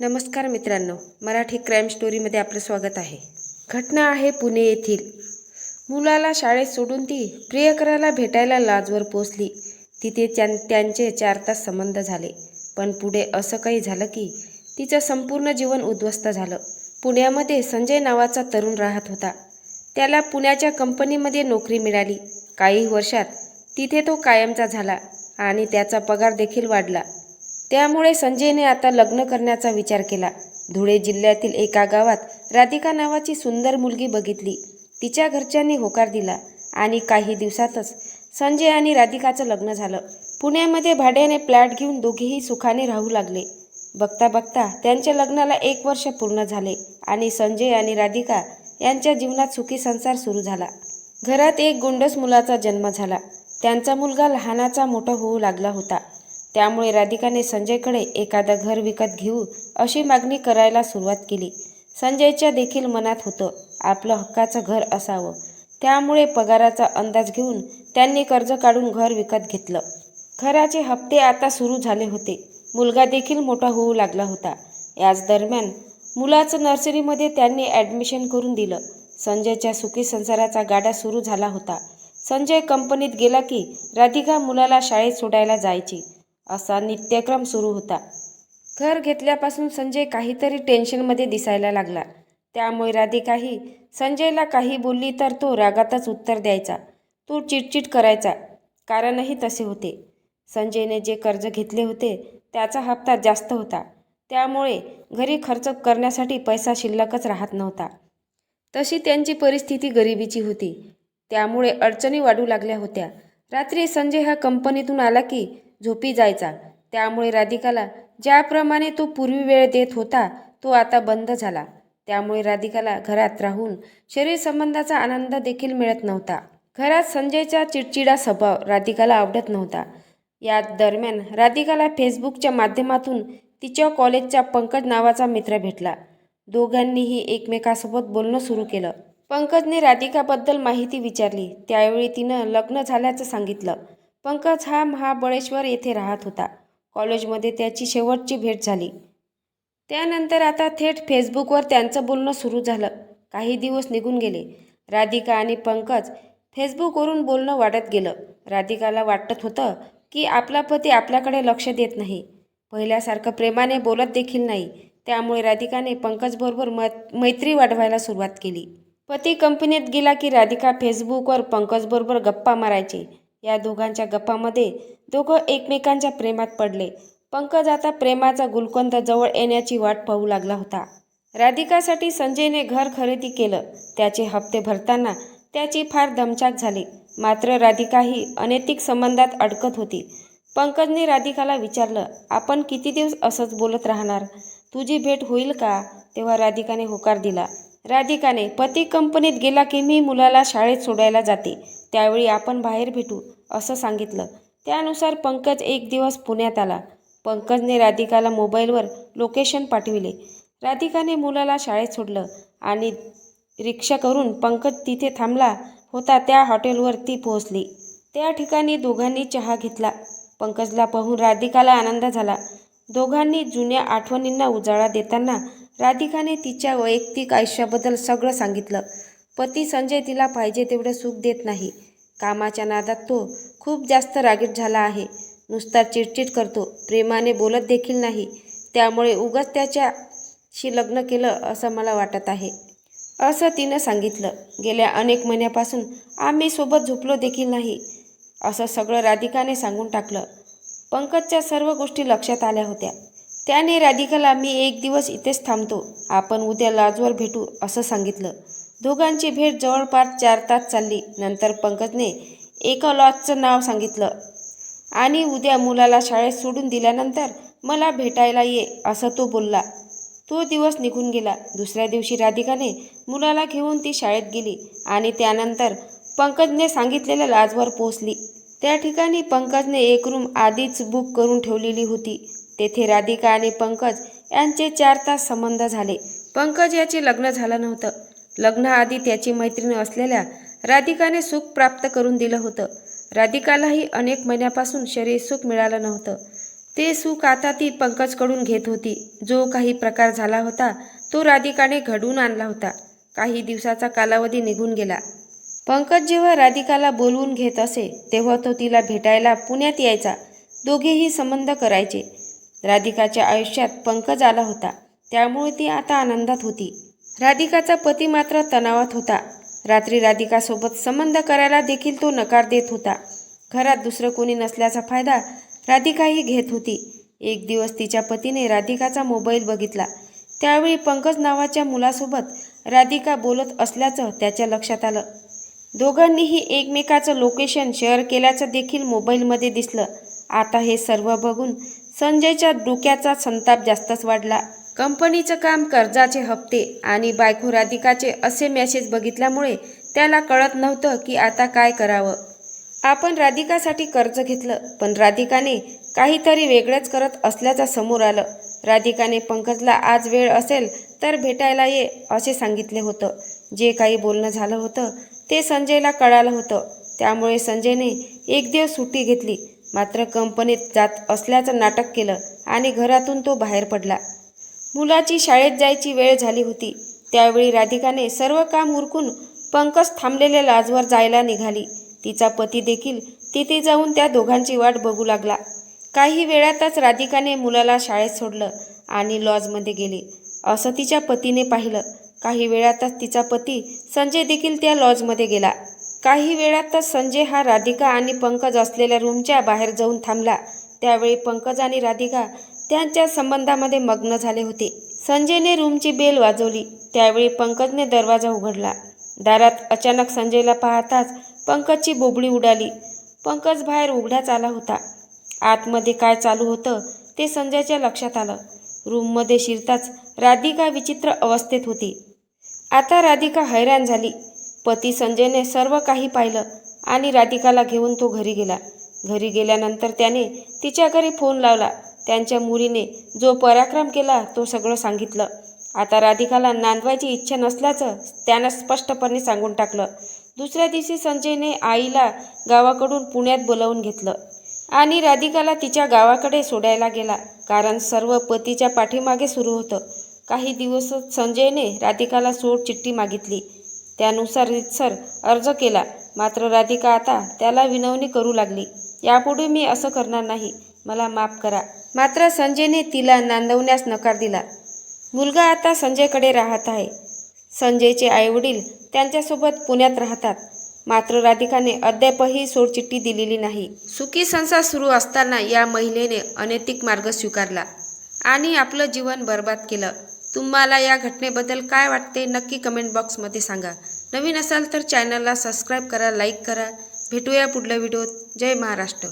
नमस्कार मित्रांनो मराठी क्राईम स्टोरीमध्ये आपलं स्वागत आहे. घटना आहे पुणे येथील. मुलाला शाळेत सोडून ती प्रियकराला भेटायला लाजवर पोचली तिथे त्यां त्यांचे चार तास संबंध झाले. पण पुढे असं काही झालं की तिचं संपूर्ण जीवन उद्ध्वस्त झालं. पुण्यामध्ये संजय नावाचा तरुण राहत होता. त्याला पुण्याच्या कंपनीमध्ये नोकरी मिळाली. काही वर्षात तिथे तो कायमचा झाला आणि त्याचा पगार देखील वाढला. त्यामुळे संजयने आता लग्न करण्याचा विचार केला. धुळे जिल्ह्यातील एका गावात राधिका नावाची सुंदर मुलगी बघितली. तिच्या घरच्यांनी होकार दिला आणि काही दिवसातच संजय आणि राधिकाचं लग्न झालं. पुण्यामध्ये भाड्याने फ्लॅट घेऊन दोघेही सुखाने राहू लागले. बघता बघता त्यांच्या लग्नाला एक वर्ष पूर्ण झाले आणि संजय आणि राधिका यांच्या जीवनात सुखी संसार सुरू झाला. घरात एक गोंडस मुलाचा जन्म झाला. त्यांचा मुलगा लहानाचा मोठा होऊ लागला होता. त्यामुळे राधिकाने संजयकडे एखादं घर विकत घेऊ अशी मागणी करायला सुरुवात केली. संजयच्या देखील मनात होतं आपलं हक्काचं घर असावं. त्यामुळे पगाराचा अंदाज घेऊन त्यांनी कर्ज काढून घर विकत घेतलं. घराचे हप्ते आता सुरू झाले होते. मुलगा देखील मोठा होऊ लागला होता. याच दरम्यान मुलाचं नर्सरीमध्ये त्यांनी ॲडमिशन करून दिलं. संजयच्या सुखी संसाराचा गाडा सुरू झाला होता. संजय कंपनीत गेला की राधिका मुलाला शाळेत सोडायला जायची. असा नित्यक्रम सुरू होता. घर घेतल्यापासून संजय काहीतरी टेन्शनमध्ये दिसायला लागला. त्यामुळे राधिकाही संजयला काही बोलली तर तो रागातच उत्तर द्यायचा. तो चिटचिट करायचा. कारणही तसे होते. संजयने जे कर्ज घेतले होते त्याचा हप्ता जास्त होता. त्यामुळे घरी खर्च करण्यासाठी पैसा शिल्लकच राहत नव्हता. तशी त्यांची परिस्थिती गरिबीची होती. त्यामुळे अडचणी वाढू लागल्या होत्या. रात्री संजय हा कंपनीतून आला की झोपी जायचा. त्यामुळे राधिकाला ज्याप्रमाणे तो पूर्वी वेळ देत होता तो आता बंद झाला. त्यामुळे राधिकाला घरात राहून शरीर संबंधाचा आनंद देखील मिळत नव्हता. घरात संजयचा चिडचिडा स्वभाव राधिकाला आवडत नव्हता. या दरम्यान राधिकाला फेसबुकच्या माध्यमातून तिच्या कॉलेजचा पंकज नावाचा मित्र भेटला. दोघांनीही एकमेकासोबत बोलणं सुरू केलं. पंकजने राधिकाबद्दल माहिती विचारली. त्यावेळी तिनं लग्न झाल्याचं सांगितलं. पंकज हा महाबळेश्वर येथे राहत होता. कॉलेजमध्ये त्याची शेवटची भेट झाली. त्यानंतर आता थेट फेसबुकवर त्यांचं बोलणं सुरू झालं. काही दिवस निघून गेले. राधिका आणि पंकज फेसबुकवरून बोलणं वाढत गेलं. राधिकाला वाटत होतं की आपला पती आपल्याकडे लक्ष देत नाही. पहिल्यासारखं प्रेमाने बोलत देखील नाही. त्यामुळे राधिकाने पंकजबरोबर मत मैत्री वाढवायला सुरुवात केली. पती कंपनीत गेला की राधिका फेसबुकवर पंकजबरोबर गप्पा मारायची. या दोघांच्या गप्पामध्ये दोघं एकमेकांच्या प्रेमात पडले. पंकज आता प्रेमाचा गुलकंद जवळ येण्याची वाट पाहू लागला होता. राधिकासाठी संजयने घर खरेदी केलं. त्याचे हप्ते भरताना त्याची फार दमछाक झाली. मात्र राधिका ही अनैतिक संबंधात अडकत होती. पंकजने राधिकाला विचारलं आपण किती दिवस असंच बोलत राहणार? तुझी भेट होईल का? तेव्हा राधिकाने होकार दिला. राधिकाने पती कंपनीत गेला की मी मुलाला शाळेत सोडायला जाते. त्यावेळी आपण बाहेर भेटू असं सांगितलं. त्यानुसार पंकज एक दिवस पुण्यात आला. पंकजने राधिकाला मोबाईलवर लोकेशन पाठविले. राधिकाने मुलाला शाळेत सोडलं आणि रिक्षा करून पंकज तिथे थांबला होता त्या हॉटेलवर ती पोहोचली. त्या ठिकाणी दोघांनी चहा घेतला. पंकजला पाहून राधिकाला आनंद झाला. दोघांनी जुन्या आठवणींना उजाळा देताना राधिकाने तिच्या वैयक्तिक आयुष्याबद्दल सगळं सांगितलं. पती संजय तिला पाहिजे तेवढं सुख देत नाही. कामाच्या नादात तो खूप जास्त रागीट झाला आहे. नुसता चिडचिड करतो. प्रेमाने बोलत देखील नाही. त्यामुळे उगाच त्याच्याशी लग्न केलं असं मला वाटत आहे. असं तिनं सांगितलं. गेल्या अनेक महिन्यापासून आम्ही सोबत झोपलो देखील नाही. असं सगळं राधिकाने सांगून टाकलं. पंकजच्या सर्व गोष्टी लक्षात आल्या होत्या. त्याने राधिकाला मी एक दिवस इथेच थांबतो. आपण उद्या लाजवर भेटू असं सांगितलं. दोघांची भेट जवळपास चार तास चालली. नंतर पंकजने एका लॉजचं नाव सांगितलं. आणि उद्या मुलाला शाळेत सोडून दिल्यानंतर मला भेटायला ये असं तो बोलला. तो दिवस निघून गेला. दुसऱ्या दिवशी राधिकाने मुलाला घेऊन ती शाळेत गेली आणि त्यानंतर पंकजने सांगितलेल्या लाजवर पोहोचली. त्या ठिकाणी पंकजने एक रूम आधीच बुक करून ठेवलेली होती. तेथे राधिका आणि पंकज यांचे चार तास संबंध झाले. पंकज याचे लग्न झालं नव्हतं. लग्नाआधी त्याची मैत्रीण असलेल्या राधिकाने सुख प्राप्त करून दिलं होतं. राधिकालाही अनेक महिन्यापासून शरीर सुख मिळालं नव्हतं. ते सुख आता ती पंकजकडून घेत होती. जो काही प्रकार झाला होता तो राधिकाने घडवून आणला होता. काही दिवसाचा कालावधी निघून गेला. पंकज जेव्हा राधिकाला बोलवून घेत असे तेव्हा तो तिला भेटायला पुण्यात यायचा. दोघेही संबंध करायचे. राधिकाच्या आयुष्यात पंकज आला होता. त्यामुळे ती आता आनंदात होती. राधिकाचा पती मात्र तणावात होता. रात्री राधिकासोबत संबंध करायला देखील तो नकार देत होता. घरात दुसरं कोणी नसल्याचा फायदा राधिकाही घेत होती. एक दिवस तिच्या पतीने राधिकाचा मोबाईल बघितला. त्यावेळी पंकज नावाच्या मुलासोबत राधिका बोलत असल्याचं त्याच्या लक्षात आलं. दोघांनीही एकमेकाचं लोकेशन शेअर केल्याचं देखील मोबाईलमध्ये दिसलं. आता हे सर्व बघून संजयच्या डोक्याचा संताप जास्तच वाढला. कंपनीचं काम कर्जाचे हप्ते आणि बायको राधिकाचे असे मेसेज बघितल्यामुळे त्याला कळत नव्हतं की आता काय करावं. आपण राधिकासाठी कर्ज घेतलं पण राधिकाने काहीतरी वेगळंच करत असल्याचं समोर आलं. राधिकाने पंकजला आज वेळ असेल तर भेटायला ये असे सांगितले होतं. जे काही बोलणं झालं होतं ते संजयला कळालं होतं. त्यामुळे संजयने एक दिवस सुट्टी घेतली. मात्र कंपनीत जात असल्याचं नाटक केलं आणि घरातून तो बाहेर पडला. मुलाची शाळेत जायची वेळ झाली होती. त्यावेळी राधिकाने सर्व काम उरकून पंकज थांबलेल्या लाजवर जायला निघाली. तिचा पती देखील तिथे जाऊन त्या दोघांची वाट बघू लागला. काही वेळातच राधिकाने मुलाला शाळेत सोडलं आणि लॉजमध्ये गेले. असं तिच्या पतीने पाहिलं. काही वेळातच तिचा पती संजय देखील त्या लॉजमध्ये गेला. काही वेळातच संजय हा राधिका आणि पंकज असलेल्या रूमच्या बाहेर जाऊन थांबला. त्यावेळी पंकज आणि राधिका त्यांच्या संबंधामध्ये मग्न झाले होते. संजयने रूमची बेल वाजवली. त्यावेळी पंकजने दरवाजा उघडला. दारात अचानक संजयला पाहताच पंकजची बोबडी उडाली. पंकज बाहेर उघड्याच आला होता. आतमध्ये काय चालू होतं ते संजयच्या लक्षात आलं. रूममध्ये शिरताच राधिका विचित्र अवस्थेत होती. आता राधिका हैराण झाली. पती संजयने सर्व काही पाहिलं आणि राधिकाला घेऊन तो घरी गेला. घरी गेल्यानंतर त्याने तिच्या घरी फोन लावला. त्यांच्या मुलीने जो पराक्रम केला तो सगळं सांगितलं. आता राधिकाला नांदवायची इच्छा नसल्याचं त्यानं स्पष्टपणे सांगून टाकलं. दुसऱ्या दिवशी संजयने आईला गावाकडून पुण्यात बोलावून घेतलं आणि राधिकाला तिच्या गावाकडे सोडायला गेला. कारण सर्व पतीच्या पाठीमागे सुरू होतं. काही दिवस संजयने राधिकाला सोड चिठ्ठी मागितली. त्यानुसार रितसर अर्ज केला. मात्र राधिका आता त्याला विनवणी करू लागली. यापुढे मी असं करणार नाही. मला माफ करा. मात्र संजयने तिला नांदवण्यास नकार दिला. मुलगा आता संजयकडे राहत आहे. संजयचे आईवडील त्यांच्यासोबत पुण्यात राहतात. मात्र राधिकाने अद्यापही सोडचिठ्ठी दिलेली नाही. सुखी संसार सुरू असताना या महिलेने अनैतिक मार्ग स्वीकारला आणि आपलं जीवन बर्बाद केलं. तुम्हाला या घटनेबद्दल काय वाटते नक्की कमेंट बॉक्समध्ये सांगा. नवीन असाल तर चॅनलला सबस्क्राईब करा लाईक करा. भेटूया पुढल्या व्हिडिओत जय महाराष्ट्र.